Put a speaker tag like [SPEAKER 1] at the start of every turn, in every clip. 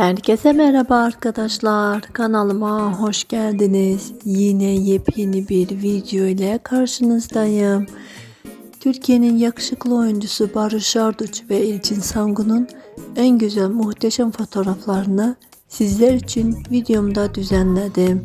[SPEAKER 1] Herkese merhaba arkadaşlar. Kanalıma hoş geldiniz. Yine yepyeni bir video ile karşınızdayım. Türkiye'nin yakışıklı oyuncusu Barış Arduç ve Elçin Sangun'un en güzel muhteşem fotoğraflarını sizler için videomda düzenledim.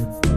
[SPEAKER 1] Bye.